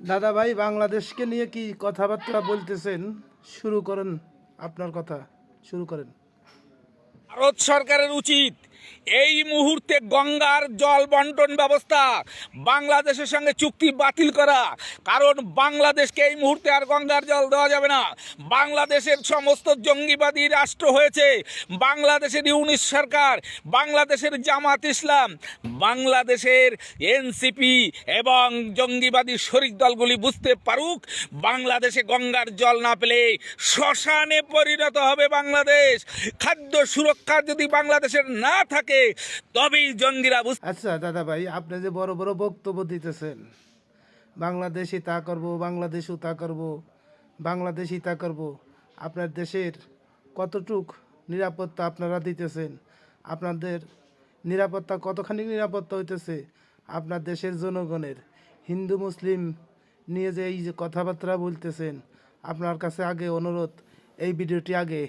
দাদা ভাই বাংলাদেশকে নিয়ে কি কথাবার্তা বলতেছেন? শুরু করেন আপনার কথা। শুরু করেন। ভারত সরকারের উচিত এই মুহূর্তে গঙ্গার জল বন্টন ব্যবস্থা, বাংলাদেশের সঙ্গে চুক্তি বাতিল করা। কারণ বাংলাদেশকে এই মুহূর্তে আর গঙ্গার জল দেওয়া যাবে না। বাংলাদেশের সমস্ত জঙ্গিবাদী রাষ্ট্র হয়েছে। বাংলাদেশের ইউনিশ সরকার, বাংলাদেশের জামাত ইসলাম, বাংলাদেশের এনসিপি এবং জঙ্গিবাদী শরিক দলগুলি বুঝতে পারুক, বাংলাদেশে গঙ্গার জল না পেলে শ্মশানে পরিণত হবে বাংলাদেশ। খাদ্য সুরক্ষা যদি বাংলাদেশের না থাকে তবেই জঙ্গিরা আচ্ছা দাদা ভাই আপনি যে বড় বড় বক্তব্য দিতেছেন বাংলাদেশি তা করব, বাংলাদেশও তা করব বাংলাদেশি তা করব, আপনার দেশের কতটুক নিরাপত্তা আপনারা দিতেছেন, আপনাদের নিরাপত্তা কতখানি নিরাপত্তা হইতেছে, আপনার দেশের জনগণের, হিন্দু, মুসলিম নিয়ে যে এই যে কথাবার্তা বলতেছেন, আপনার কাছে আগে অনুরোধ, এই ভিডিওটি আগে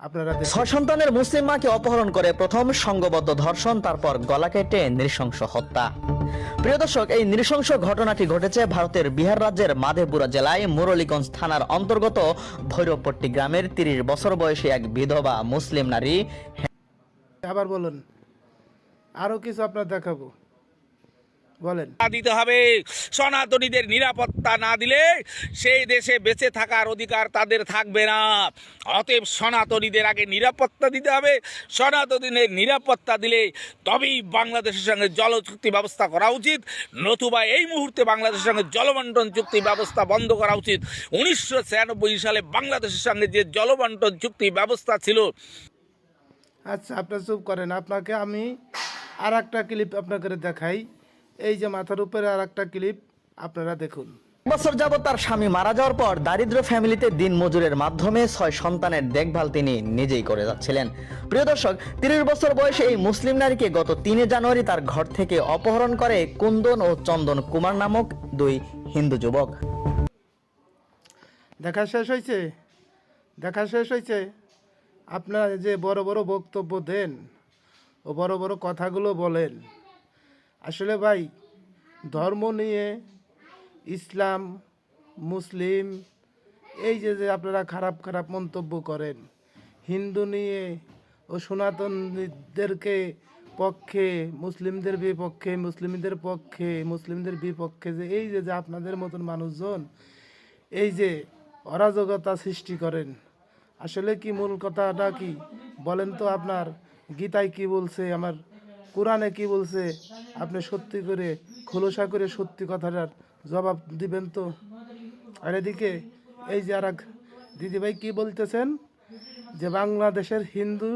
আপনারা। ছয় সন্তানের মুসলিম মাকে অপহরণ করে প্রথম সংঘবদ্ধ ধর্ষণ তারপর গলা কেটে নৃশংস হত্যা। প্রিয় দর্শক এই নৃশংস ঘটনাটি ঘটেছে ভারতের বিহার রাজ্যের মাধেপুরা জেলায় মুরলীগঞ্জ থানার অন্তর্গত ভৈরবপট্টি গ্রামের তিরিশ বছর বয়সী এক বিধবা মুসলিম নারী। আবার বলুন আরও কিছু আপনার দেখাবো। বলেন। দিতে হবে। সনাতনীদের নিরাপত্তা না দিলে সেই দেশে বেঁচে থাকার অধিকার তাদের থাকবে না। অতএব সনাতনীদের আগে নিরাপত্তা দিতে হবে। সনাতনীদের নিরাপত্তা দিলে তবেই বাংলাদেশের সঙ্গে জল চুক্তি ব্যবস্থা করা উচিত। নতুবা এই মুহূর্তে বাংলাদেশের সঙ্গে জলবন্টন চুক্তি ব্যবস্থা বন্ধ করা উচিত। উনিশশো ছিয়ানব্বই সালে বাংলাদেশের সঙ্গে যে জলবন্টন চুক্তি ব্যবস্থা ছিল। আচ্ছা আপনার চুপ করেন। আপনাকে আমি আর একটা ক্লিপ আপনাকে দেখাই। এই যে মাথার উপরে আর একটা ক্লিপ আপনারা দেখুন। বছর যাবত তার স্বামী মারা যাওয়ার পর দারিদ্র ফ্যামিলিতে দিন মজুরের মাধ্যমে ছয় সন্তানের দেখভাল তিনি নিজেই করে যাচ্ছিলেন। প্রিয় দর্শক তিরিশ বছর বয়সে এই মুসলিম নারীকে গত তিনে জানুয়ারি তার ঘর থেকে অপহরণ করে কুন্দন ও চন্দন কুমার নামক দুই হিন্দু যুবক। দেখা শেষ হয়েছে? দেখা শেষ হয়েছে? আপনারা যে বড় বড় বক্তব্য দেন ও বড় বড় কথাগুলো বলেন। আসলে ভাই, ধর্ম নিয়ে ইসলাম, মুসলিম, এই যে যে আপনারা খারাপ খারাপ মন্তব্য করেন, হিন্দু নিয়ে ও সনাতনদেরকে পক্ষে, মুসলিমদের বিপক্ষে, মুসলিমদের পক্ষে, মুসলিমদের বিপক্ষে যে, এই যে যে আপনাদের মতন মানুষজন, এই যে অরাজকতা সৃষ্টি করেন, আসলে কি মূল কথাটা কি? বলেন তো আপনার, গীতায় কি বলছে আমার কোরআনে কি বলছে? আপনি সত্যি করে, খোলসা করে সত্যি কথাটার জবাব দিবেন তো? আর এদিকে, এই যে আর দিদিভাই কি বলতেছেন? যে বাংলাদেশের হিন্দু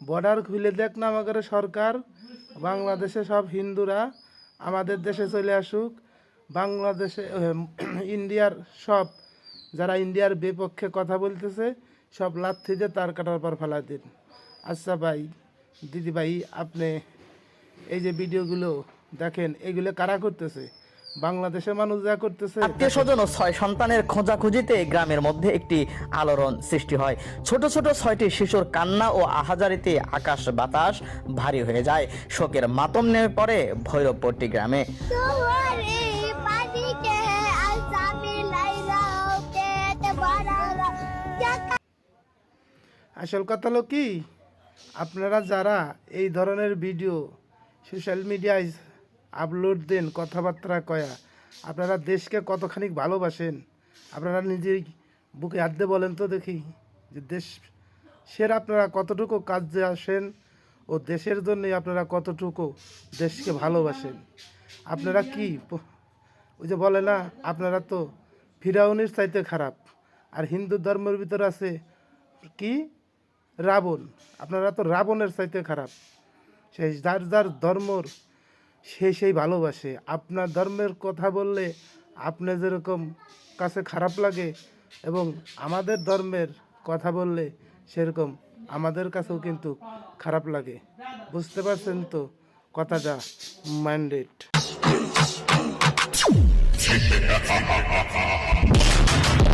বর্ডার খুলে দেখ না আমাদের সরকার। বাংলাদেশে সব হিন্দুরা আমাদের দেশে চলে আসুক। বাংলাদেশে ইন্ডিয়ার সব, যারা ইন্ডিয়ার বিপক্ষে কথা বলতেছে, সব লাথি দিয়ে তার কাটার পর ফেলা দিন। আচ্ছা ভাই দিদি ভাই আপনি এই যে ভিডিওগুলো দেখেন এগুলো কারা করতেছে? বাংলাদেশের মানুষ যা করতেছে আত্মীয় স্বজন ও ছয় সন্তানের খোঁজাখুঁজিতে গ্রামের মধ্যে একটি আলোড়ন সৃষ্টি হয়। ছোট ছোট ছয়টি শিশুর কান্না ও আহাজারিতে আকাশ বাতাস ভারী হয়ে যায়। শোকের মাতম নেমে পড়ে ভৈরবপট্টি গ্রামে। আসল কথা হলো কি? আপনারা যারা এই ধরনের ভিডিও সোশ্যাল মিডিয়ায় আপলোড দেন, কথাবার্তা কয়া। আপনারা দেশকে কতখানি ভালোবাসেন? আপনারা নিজেই বুকে হাত দিয়ে বলেন তো দেখি, যে দেশ সের আপনারা কতটুকু কাজে আসেন ও দেশের জন্যই আপনারা কতটুকু দেশকে ভালোবাসেন? আপনারা কি ওই যে বলে না, আপনারা তো ফিরাউনির চাইতে খারাপ, আর হিন্দু ধর্মের ভিতর আছে কি? রাবণ। আপনারা তো রাবণের চাইতে খারাপ। সেই যার যার ধর্মর সে সেই ভালোবাসে। আপনার ধর্মের কথা বললে আপনি যেরকম কাছে খারাপ লাগে এবং আমাদের ধর্মের কথা বললে সেরকম আমাদের কাছেও কিন্তু খারাপ লাগে। বুঝতে পারছেন তো? কথাটা মাইন্ডেড